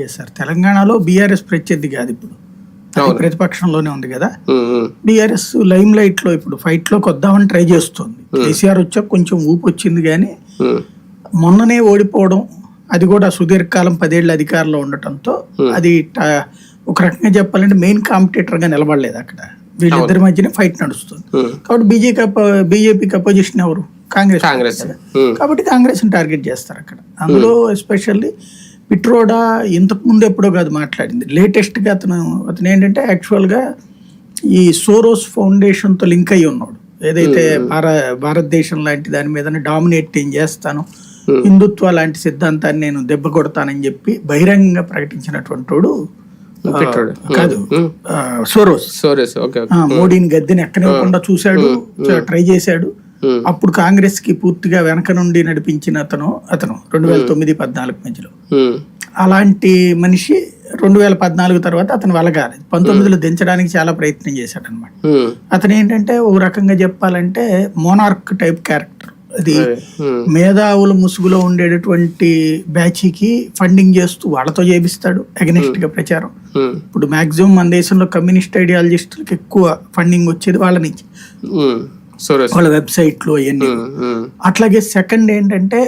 చేశారు. తెలంగాణలో బీఆర్ఎస్ ప్రత్యర్థి కాదు ఇప్పుడు. ప్రతిపక్షంలోనే ఉంది కదా. బీఆర్ఎస్ లైమ్ లైట్లో ఇప్పుడు ఫైట్లోకి వద్దామని ట్రై చేస్తుంది. కేసీఆర్ వచ్చాక కొంచెం ఊపు వచ్చింది కానీ మొన్ననే ఓడిపోవడం అది కూడా సుదీర్ఘకాలం పదేళ్ళ అధికారంలో ఉండటంతో అది ఒక రకంగా చెప్పాలంటే మెయిన్ కాంపిటేటర్గా నిలబడలేదు అక్కడ. వీళ్ళిద్దరి మధ్యనే ఫైట్ నడుస్తుంది. కాబట్టి బీజేపీ బీజేపీకి అపోజిషన్ ఎవరు? కాంగ్రెస్. కాంగ్రెస్. కాబట్టి కాంగ్రెస్ టార్గెట్ చేస్తారు అక్కడ. అందులో ఎస్పెషల్లీ పిట్రోడా ఇంతకు ముందు ఎప్పుడో కాదు మాట్లాడింది. లేటెస్ట్గా అతను అతను ఏంటంటే యాక్చువల్గా ఈ సోరోస్ ఫౌండేషన్తో లింక్ అయి ఉన్నాడు. ఏదైతే భార భారతదేశం లాంటి దాని మీద డామినేట్ నేను చేస్తాను హిందుత్వ లాంటి సిద్ధాంతాన్ని నేను దెబ్బ కొడతానని చెప్పి బహిరంగంగా ప్రకటించినటువంటి వాడు. కాదు సోరోస్. సోరెస్ మోడీని గద్దెని ఎక్కనివ్వకుండా చూశాడు ట్రై చేశాడు. అప్పుడు కాంగ్రెస్కి పూర్తిగా వెనక నుండి నడిపించిన అతను అతను రెండు వేల తొమ్మిది పద్నాలుగు మధ్యలో. ఉమ్, అలాంటి మనిషి రెండు వేల పద్నాలుగు తర్వాత అతను వెలగాలి పంతొమ్మిదిలో దించడానికి చాలా ప్రయత్నం చేశాడు అనమాట అతను ఏంటంటే ఒక రకంగా చెప్పాలంటే మోనార్క్ టైప్ క్యారెక్టర్. అది మేధావుల ముసుగులో ఉండేటటువంటి బ్యాచీకి ఫండింగ్ చేస్తూ వాళ్ళతో చేపిస్తాడు అగనిస్ట్గా ప్రచారం. ఇప్పుడు మాక్సిమం మన దేశంలో కమ్యూనిస్ట్ ఐడియాలజిస్టులకు ఎక్కువ ఫండింగ్ వచ్చేది వాళ్ళ నుంచి. వాళ్ళ వెబ్సైట్లు అవన్నీ. అట్లాగే సెకండ్ ఏంటంటే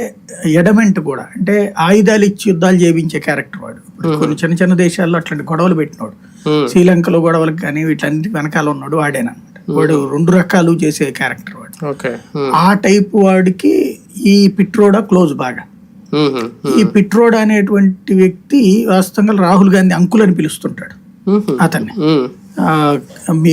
ఎడమెంట్ కూడా. అంటే ఆయుధాలు ఇచ్చి యుద్ధాలు చేయించే క్యారెక్టర్ వాడు. కొన్ని చిన్న చిన్న దేశాల్లో అట్లాంటి గొడవలు పెట్టినవాడు ఉమ్, శ్రీలంకలో గొడవలకు కానీ వీటన్నిటి వెనకాల ఉన్నాడు వాడేనమాట వాడు రెండు రకాలు చేసే క్యారెక్టర్ వాడు. ఆ టైప్ వాడికి ఈ పిట్రోడా క్లోజ్ బాగా. ఈ పిట్రోడా అనేటువంటి వ్యక్తి వాస్తవంగా రాహుల్ గాంధీ అంకుల్ అని పిలుస్తుంటాడు అతన్ని. మీ